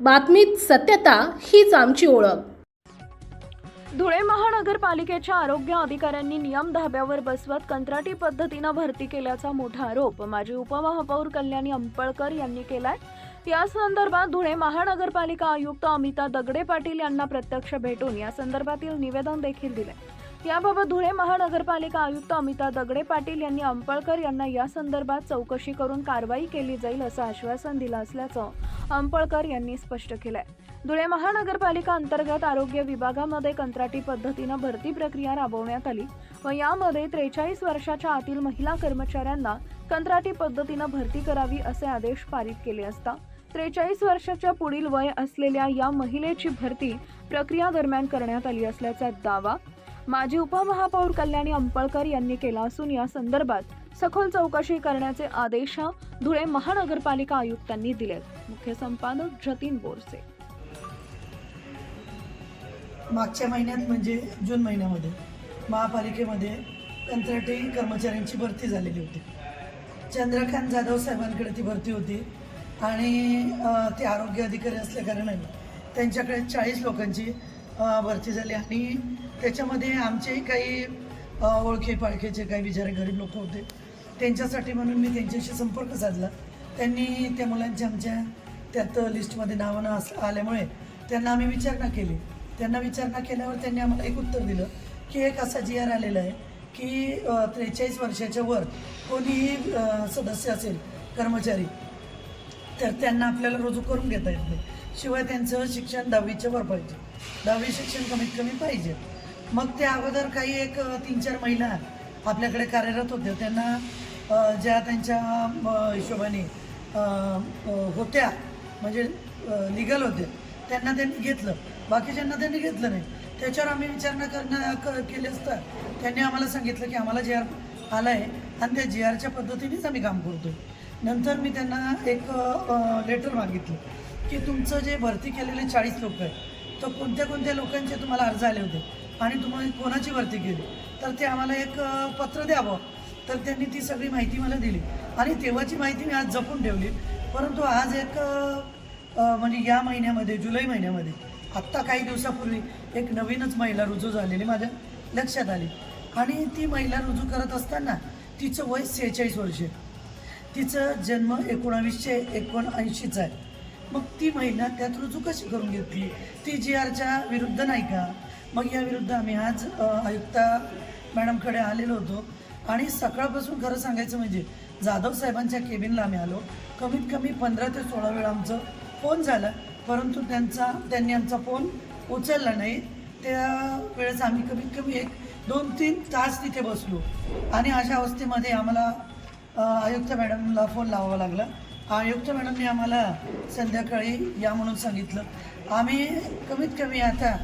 बातमीत सत्यता हीच आमची ओळख. धुळे महानगरपालिकेच्या आरोग्य अधिकाऱ्यांनी नियम धाब्यावर बसवत कंत्राटी पद्धतीनं भरती केल्याचा मोठा आरोप माजी उपमहापौर कल्याणी अंपळकर यांनी केलाय. या संदर्भात धुळे महानगरपालिका आयुक्त अमिता दगडे पाटील यांना प्रत्यक्ष भेटून या संदर्भातील निवेदन देखील दिले याबाबत धुळे महानगरपालिका आयुक्त अमिता दगडे पाटील यांनी अंपळकर यांना या संदर्भात चौकशी करून कारवाई केली जाईल असं आश्वासन दिलं असल्याचं अंपळकर यांनी स्पष्ट केलंय. धुळे महानगरपालिका अंतर्गत आरोग्य विभागामध्ये कंत्राटी पद्धतीनं भरती प्रक्रिया राबवण्यात आली व यामध्ये त्रेचाळीस वर्षाच्या आतील महिला कर्मचाऱ्यांना कंत्राटी पद्धतीनं भरती करावी असे आदेश पारित केले असता त्रेचाळीस वर्षाच्या पुढील वय असलेल्या या महिलेची भरती प्रक्रिया दरम्यान करण्यात आली असल्याचा दावा माजी उपमहापौर कल्याणी अंपळकर यांनी केला असून या संदर्भात सखोल चौकशी करण्याचे आदेश धुळे महानगरपालिका आयुक्तांनी दिलेत मुख्य संपादक जतीन बोरसे. मागच्या महिन्यात म्हणजे जून महिन्यामध्ये महापालिकेमध्ये कंत्राटी कर्मचाऱ्यांची भरती झालेली होती. चंद्रकांत जाधव साहेबांकडे ती भरती होती आणि ते आरोग्य अधिकारी असल्याकारणाने त्यांच्याकडे चाळीस लोकांची भरती झाली आणि त्याच्यामध्ये आमचेही काही ओळखे पाळखेचे काही बिचारे गरीब लोक होते. त्यांच्यासाठी म्हणून मी त्यांच्याशी संपर्क साधला. त्यांनी त्या मुलांची आमच्या त्यात लिस्टमध्ये नावं ना अस आल्यामुळे त्यांना आम्ही विचारणा केली. त्यांना विचारणा केल्यावर त्यांनी आम्हाला एक उत्तर दिलं की एक असा जी आर आलेला आहे की त्रेचाळीस वर्षाच्या वर कोणीही सदस्य असेल कर्मचारी तर त्यांना आपल्याला रुजू करून घेता येत नाही. शिवाय त्यांचं शिक्षण दहावीच्या वर पाहिजे. दहावी शिक्षण कमीत कमी पाहिजे. मग त्या अगोदर काही एक तीन चार महिला आपल्याकडे कार्यरत होत्या त्यांना ज्या त्यांच्या हिशोबाने होत्या म्हणजे लिगल होते त्यांना त्यांनी घेतलं. बाकीच्यांना त्यांनी घेतलं नाही. त्याच्यावर आम्ही विचारणा करणं क- केली असता त्यांनी आम्हाला सांगितलं की आम्हाला जे आर आला आहे आणि त्या जी आरच्या पद्धतीनेच आम्ही काम करतो नंतर मी त्यांना एक लेटर मागितलं की तुमचं जे भरती केलेले चाळीस लोक आहे तर कोणत्या कोणत्या लोकांचे तुम्हाला अर्ज आले होते? आणि तुम्ही कोणाची भरती केली? तर ते आम्हाला एक पत्र द्यावं. तर त्यांनी ती सगळी माहिती मला दिली. आणि तेव्हाची माहिती मी आज जपून ठेवली. परंतु आज एक म्हणजे या महिन्यामध्ये जुलै महिन्यामध्ये आत्ता काही दिवसापूर्वी एक नवीनच महिला रुजू झालेली माझ्या लक्षात आली. आणि ती महिला रुजू करत असताना तिचं वय सेहेचाळीस वर्षे. तिचं जन्म एकोणावीसशे एकोणऐंशीचा आहे. मग ती महिला त्यात रुजू कशी करून घेतली? ती जी आरच्या विरुद्ध नाही का? मग याविरुद्ध आम्ही आज आयुक्ता मॅडमकडे आलेलो होतो. आणि सकाळपासून खरं सांगायचं म्हणजे जाधव साहेबांच्या केबिनला आम्ही आलो. कमीत कमी पंधरा ते सोळा वेळा आमचं फोन झाला. परंतु त्यांचा त्यांनी आमचा फोन उचलला नाही. त्या वेळेस आम्ही कमीत कमी एक दोन तीन तास तिथे बसलो. आणि अशा अवस्थेमध्ये आम्हाला आयुक्त मॅडमला फोन लावावा लागला. आयुक्त मॅडमने आम्हाला संध्याकाळी या म्हणून सांगितलं. आम्ही कमीत कमी आता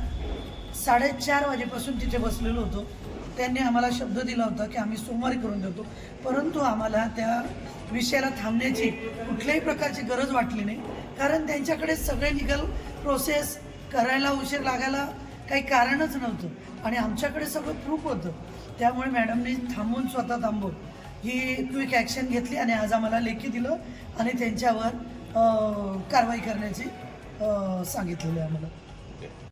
साडेचार वाजेपासून तिथे बसलेलो होतो. त्यांनी आम्हाला शब्द दिला होता की आम्ही सोमवारी करून देतो. परंतु आम्हाला त्या विषयाला थांबण्याची कुठल्याही प्रकारची गरज वाटली नाही. कारण त्यांच्याकडे सगळे लिगल प्रोसेस करायला उशीर लागायला काही कारणच नव्हतं. आणि आमच्याकडे सगळं प्रूफ होतं. त्यामुळे मॅडमने थांबून स्वतः थांबून ही क्विक ॲक्शन घेतली आणि आज आम्हाला लेखी दिलं आणि त्यांच्यावर कारवाई करण्याची सांगितलेलं आहे आम्हाला.